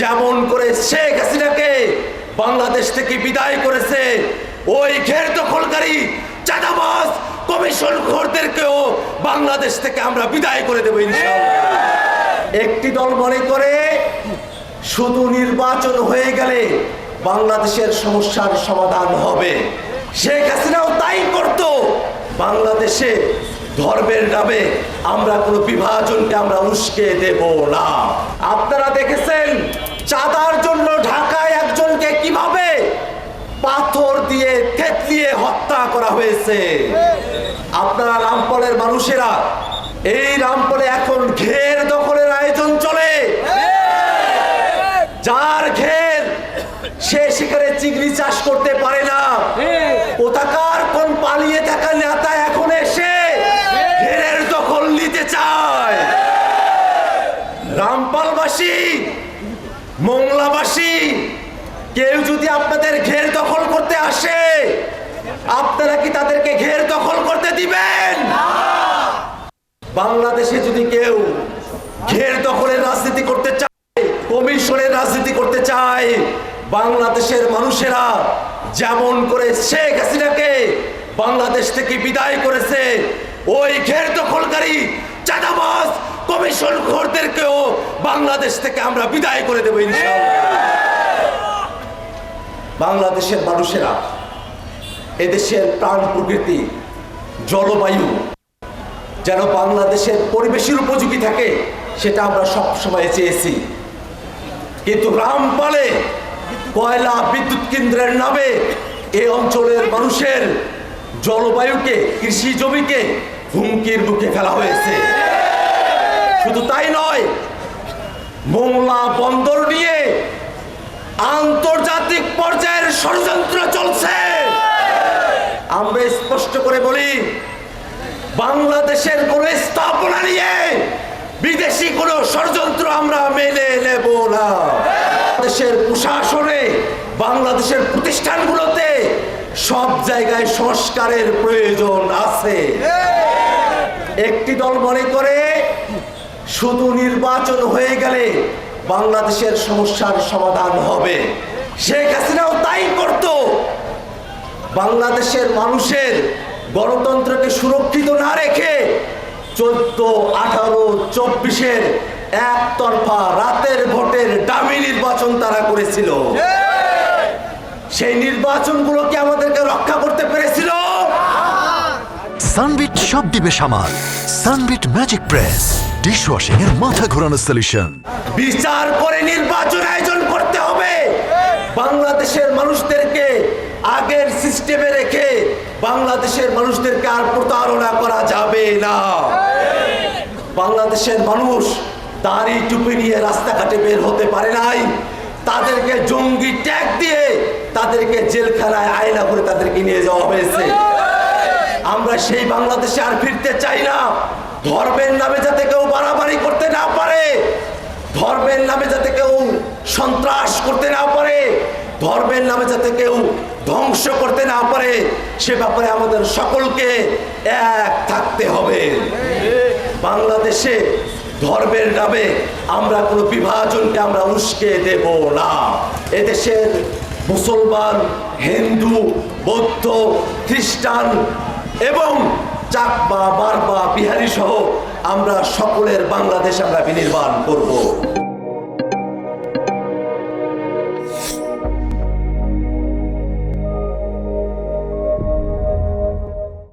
যেমন করে শেখ হাসিনাকে বাংলাদেশ থেকে বিদায় করেছে, ওই ঘের দখলকারী চাঁদাবাজ কমিশন খোরদেরকেও বাংলাদেশ থেকে আমরা বিদায় করে দেবো একটি দল মনে করে শুধু নির্বাচন হয়ে গেলে বাংলাদেশের সমস্যার সমাধান হবে। শেখ হাসিনাও তাই করত, বাংলাদেশে ধর্মের নামে আমরা কোনো বিভাজনকে আমরা উস্কে দেব না। আপনারা দেখেছেন চাঁদার জন্য ঢাকায় একজনকে কীভাবে পাথর দিয়ে থেতলিয়ে হত্যা করা হয়েছে? আপনারা রামপলের মানুষেরা, এই রামপলে এখন ঘের দখলের আয়োজন চলে। যার ঘের সে সেখানে চিংড়ি চাষ করতে পারে না। কোথাকার কোন পালিয়ে থাকা নেতা এখন এসে ঘেরের দখল নিতে চায়? রামপালবাসী মোংলাবাসী, কেউ যদি আপনাদের ঘের দখল করতে আসে, আপনারা কি তাদেরকে ঘের দখল করতে দিবেন? বাংলাদেশে যদি কেউ ঘের দখলের রাজনীতি করতে চায়, কমিশনের রাজনীতি করতে চায়, বাংলাদেশের মানুষেরা যেমন করে শেখ হাসিনাকে বাংলাদেশ থেকে বিদায় করেছে, ওই ঘের দখলকারী বাংলাদেশ থেকে আমরা বিদায় করে দেবো বাংলাদেশের মানুষেরা এদেশের প্রাণ প্রকৃতি, জলবায়ু যেন বাংলাদেশের পরিবেশের উপযোগী থাকে, সেটা আমরা সব সময় চেয়েছি। কিন্তু রামপালে কয়লা বিদ্যুৎ কেন্দ্রের নামে এই অঞ্চলের মানুষের জলবায়ুকে, কৃষি জমিকে হুমকির মুখে ফেলা হয়েছে শুধু তাই নয় মোংলা বন্দর নিয়ে আন্তর্জাতিক পর্যায়ের ষড়যন্ত্র চলছে। আমরা স্পষ্ট করে বলি, বাংলাদেশের কোন স্থাপনা নিয়ে বিদেশি কোন ষড়যন্ত্র আমরা মেনে নেব না। দেশের প্রশাসনে, বাংলাদেশের প্রতিষ্ঠানগুলোতে সব জায়গায় সংস্কারের প্রয়োজন আছে। একটি দল মনে করে শুধু নির্বাচন হয়ে গেলে বাংলাদেশের সমস্যার সমাধান হবে। শেখ হাসিনাও তাই করতো। বাংলাদেশের মানুষের গণতন্ত্রকে সুরক্ষিত না রেখে চোদ্দ, আঠারো, চব্বিশের একতরফা রাতের ভোটের দামি নির্বাচন তারা করেছিল। সেই নির্বাচনগুলো কি আমাদেরকে রক্ষা করতে পেরেছিল। সানবিট সব দিবে সামাল। Sunbit magic press. ডিশওয়াশিং এর মাথা ঘোরানো সলিউশন বিচার করে নির্বাচন আয়োজন করতে হবে। বাংলাদেশের মানুষদেরকে আগের সিস্টেমে রেখে বাংলাদেশের মানুষদেরকে আর প্রতারণা করা যাবে না। বাংলাদেশের মানুষ দাড়ি টুপি নিয়ে রাস্তাঘাটে বের হতে পারে নাই। তাদেরকে জঙ্গি ট্যাগ দিয়ে তাদেরকে জেলখানায় আয়না করে তাদেরকে নিয়ে যাওয়া হয়েছে। আমরা সেই বাংলাদেশে আর ফিরতে চাই না। ধর্মের নামে যাতে কেউ বাড়াবাড়ি করতে না পারে, ধর্মের নামে যাতে কেউ সন্ত্রাস করতে না পারে, ধর্মের নামে যাতে কেউ ধ্বংস করতে না পারে, সে ব্যাপারে আমাদের সকলকে এক থাকতে হবে। বাংলাদেশে ধর্মের নামে আমরা কোনো বিভাজনকে আমরা উস্কে দেব না। এদেশের মুসলমান, হিন্দু, বৌদ্ধ, খ্রিস্টান এবং চাকমা বারবা বিহারি সহ আমরা সকলের বাংলাদেশ আমরা বিনির্মাণ করব।